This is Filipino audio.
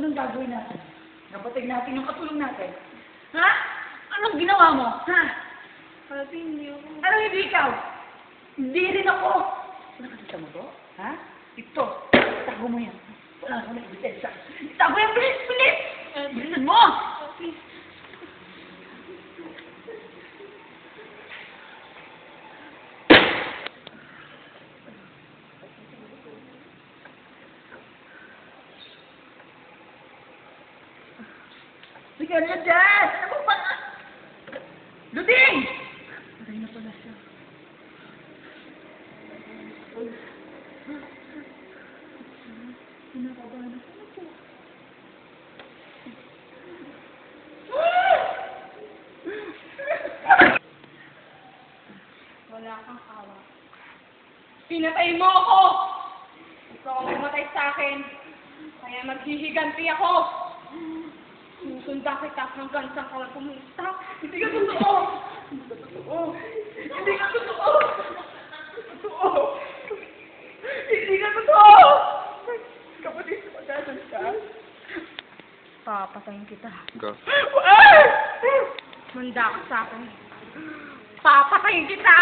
Anong gagawin natin? Napatay natin yung katulong natin. Ha? Anong ginawa mo? Ha? Ate, hindi ako. Ano hindi ikaw? Hindi rin ako. Nakakita mo to? Ha? Ito. Itago mo yan. Wala ka na ebidensya. Itago yan, bilis, bilis! Bilisan mo! Ate. Sige na dyan! Ano ba? Luding! Patay na pala siya. Kinakabahan ako. Ano po? Wala kang awa. Pinatay mo ako! Ikaw ang pumatay sa akin. Kaya maghihiganti ako. Susundan kita hanggang sa ka pumunta. Hindi ka totoo! Hindi ka totoo! Hindi ka totoo! Totoo! Hindi ka totoo! Kapatid ko magkasan ka? Papatayin kita. Go. Manda ka sa akin. Papatayin kita!